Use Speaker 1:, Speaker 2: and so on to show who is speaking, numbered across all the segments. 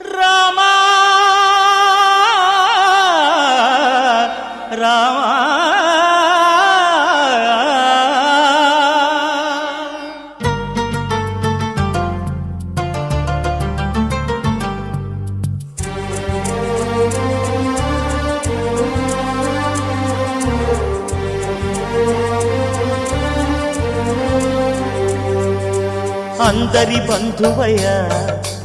Speaker 1: రామా రామా. అందరి బంధువయ్యా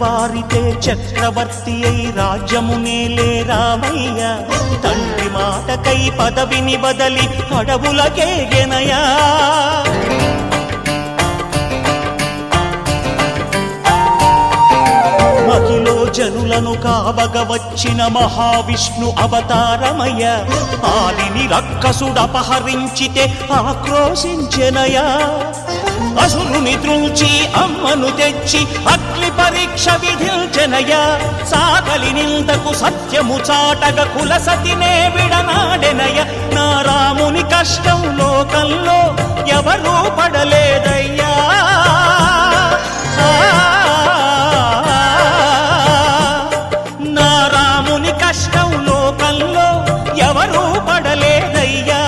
Speaker 1: వారితే చక్రవర్తి అయి రాజ్యమునేలే రామయ్య. తండ్రి మాటకై పదవిని బదలి అడవులకేగెనయా మహిలో జనులను కావగ వచ్చిన మహావిష్ణు అవతారమయ్య. ఆలిని రక్కసుడపహరించితే ఆక్రోశించెనయా అసురుని త్రుంచి అమ్మను తెచ్చి అగ్ని పరీక్ష విధించెనయా సాగలి నిందకు సత్యము చాటగ కుల సతినే విడనాడెనయ నా రాముని కష్టం లోకంలో ఎవరూ పడలేదయ్యా. నా రాముని కష్టం లోకంలో ఎవరూ పడలేదయ్యా.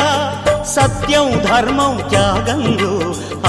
Speaker 1: సత్యం ధర్మం త్యాగంలో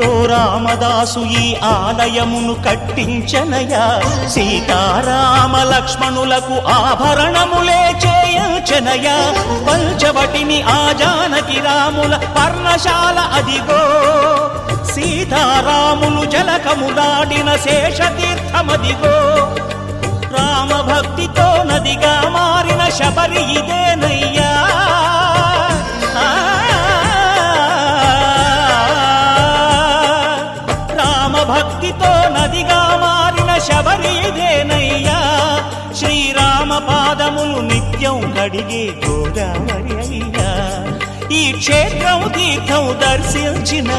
Speaker 1: భక్తితో రామదాసు ఈ ఆలయమును కట్టించనయా? సీతారామ లక్ష్మణులకు ఆభరణములే చేయించనయా? పంచవటిని ఆ జానకి రాముల పర్ణశాల అదిగో. సీతారాములు జలకములాడిన శేషతీర్థమదిగో. రామభక్తితో నదిగా మారిన శబరి ఇదేనయ్యా? భక్తితో నదిగా మారిన శబరిదేనయ్యా శ్రీరామ పాదములు నిత్యం కడిగే గోదావరి అయ్యా. ఈ
Speaker 2: క్షేత్రం తీర్థం దర్శించిన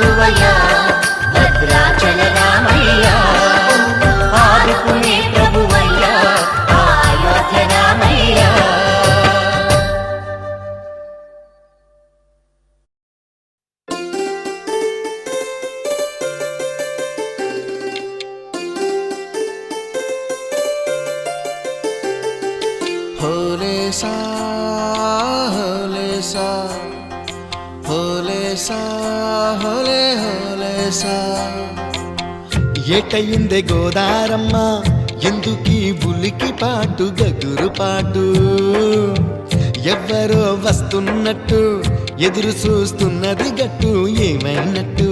Speaker 3: மதுவையா తెలుసా? ఏటయిందే గోదారమ్మ ఎందుకీ బులికి పాటు దగ్గురు పాటు? ఎవ్వరో వస్తున్నట్టు ఎదురు చూస్తున్నది గట్టు ఏమైనట్టు?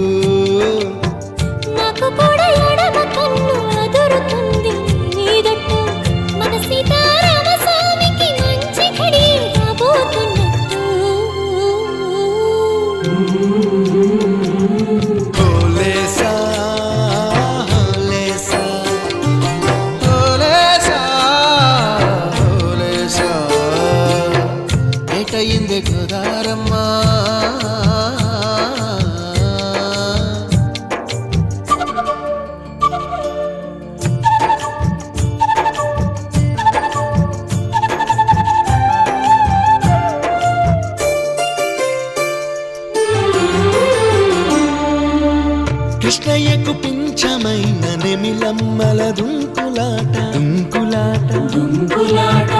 Speaker 3: కృష్ణయ్యకు పింఛమైన నెమిలమ్మల దుంకులాట. దుంకులాట. దుంకులాట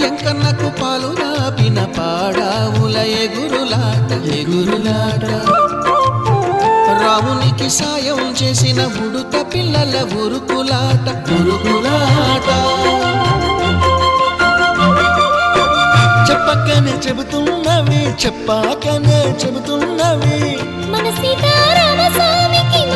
Speaker 3: ఎంకన్నకు పాలు రాపిన పాడావుల ఎగురులాట ఎగురులాట. రామునికి సాయం చేసిన ఉడుత పిల్లల ఉరుకులాట ఉరుకులాట. చెప్పకనే చెబుతున్నవి చెప్పాకనే చెబుతున్నవి.
Speaker 4: మన సీతారామ స్వామికి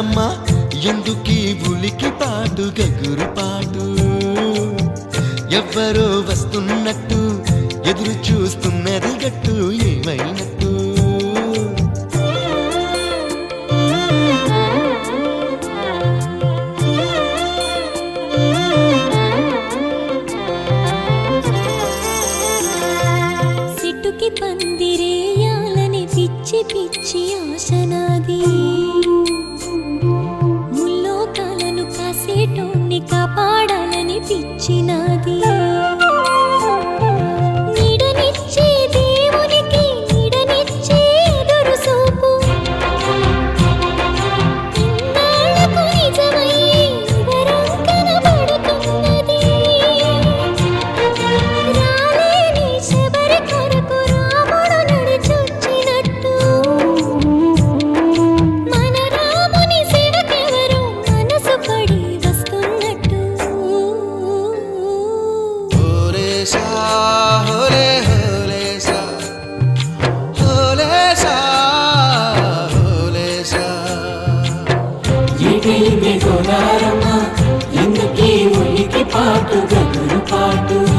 Speaker 3: పాడమ్మా ఎందుకి ఉలికి పాటు గగురు పాటు? ఎవ్వరో వస్తున్నట్టు
Speaker 5: వచ్చిన పాటు గదులు పాటు.